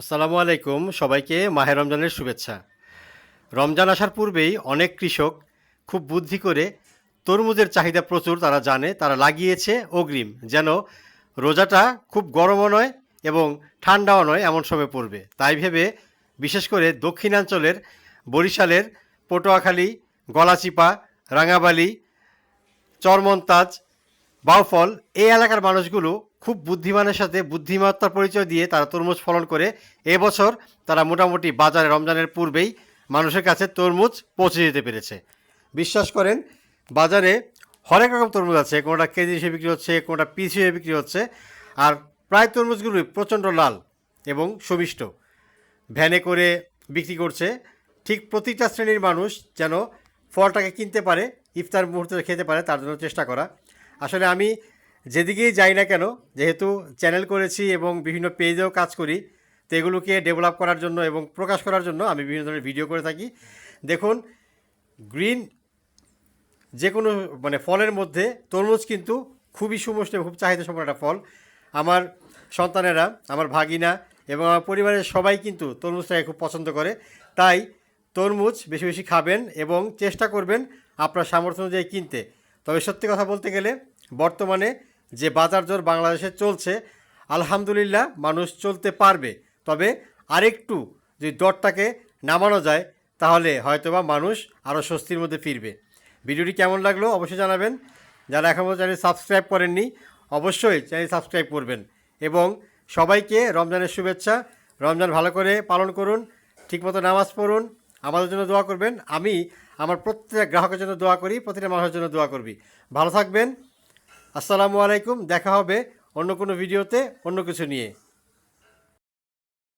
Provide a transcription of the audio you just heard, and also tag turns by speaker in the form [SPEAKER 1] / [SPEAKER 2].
[SPEAKER 1] আসসালামু আলাইকুম, সবাইকে মাহে রমজানের শুভেচ্ছা। রমজান আসার পূর্বেই অনেক কৃষক খুব বুদ্ধি করে তরমুজের চাহিদা প্রচুর তারা জানে, তারা লাগিয়েছে অগ্রিম, যেন রোজাটা খুব গরমও নয় এবং ঠান্ডাও নয় এমন সময় পড়বে। তাই ভেবে বিশেষ করে দক্ষিণাঞ্চলের বরিশালের পটুয়াখালী, গলাচিপা, রাঙাবালি, চরমন্তাজ, বাউফল এই এলাকার মানুষগুলো খুব বুদ্ধিমানের সাথে বুদ্ধিমত্তার পরিচয় দিয়ে তারা তরমুজ ফলন করে। এবছর তারা মোটামুটি বাজারে রমজানের পূর্বেই মানুষের কাছে তরমুজ পৌঁছে যেতে পেরেছে। বিশ্বাস করেন, বাজারে হরেক রকম তরমুজ আছে। কোনোটা কেজি হিসেবে বিক্রি হচ্ছে, কোনোটা পিস হিসেবে বিক্রি হচ্ছে। আর প্রায় তরমুজগুলোই প্রচণ্ড লাল এবং সুমিষ্ট। ভ্যানে করে বিক্রি করছে। ঠিক প্রতিটা শ্রেণির মানুষ যেন ফলটাকে কিনতে পারে, ইফতার মুহূর্তে খেতে পারে, তার জন্য চেষ্টা করা। আসলে আমি যেদিকেই যাই না কেন, যেহেতু চ্যানেল করেছি এবং বিভিন্ন পেজেও কাজ করি, তো এগুলোকে ডেভেলপ করার জন্য এবং প্রকাশ করার জন্য আমি বিভিন্ন ধরনের ভিডিও করে থাকি। দেখুন গ্রিন যে কোনো মানে ফলের মধ্যে তরমুজ কিন্তু খুবই সুমিষ্ট খুব চাহিদা সম্পন্ন একটা ফল। আমার সন্তানেরা, আমার ভাগিনা এবং আমার পরিবারের সবাই কিন্তু তরমুজটাকে খুব পছন্দ করে। তাই তরমুজ বেশি বেশি খাবেন এবং চেষ্টা করবেন আপনার সামর্থ্য অনুযায়ী কিনতে। তবে সত্যি কথা বলতে গেলে, বর্তমানে যে বাজার দর বাংলাদেশে চলছে, আলহামদুলিল্লাহ মানুষ চলতে পারবে। তবে আরেকটু যদি দরটাকে নামানো যায়, তাহলে হয়তোবা মানুষ আরও স্বস্তির মধ্যে ফিরবে। ভিডিওটি কেমন লাগল অবশ্যই জানাবেন। যারা এখনও চ্যানেল সাবস্ক্রাইব করেননি, অবশ্যই চ্যানেল সাবস্ক্রাইব করবেন এবং সবাইকে রমজানের শুভেচ্ছা, রমজান ভালো করে পালন করুন, ঠিকমতো নামাজ পড়ুন, আমাদের জন্য দোয়া করবেন। আমি আমার প্রত্যেক গ্রাহকের জন্য দোয়া করি, প্রতিটা মানুষের জন্য দোয়া করবি। ভালো থাকবেন আসসালামু আলাইকুম দেখা হবে অন্য কোনো ভিডিওতে অন্য কিছু নিয়ে।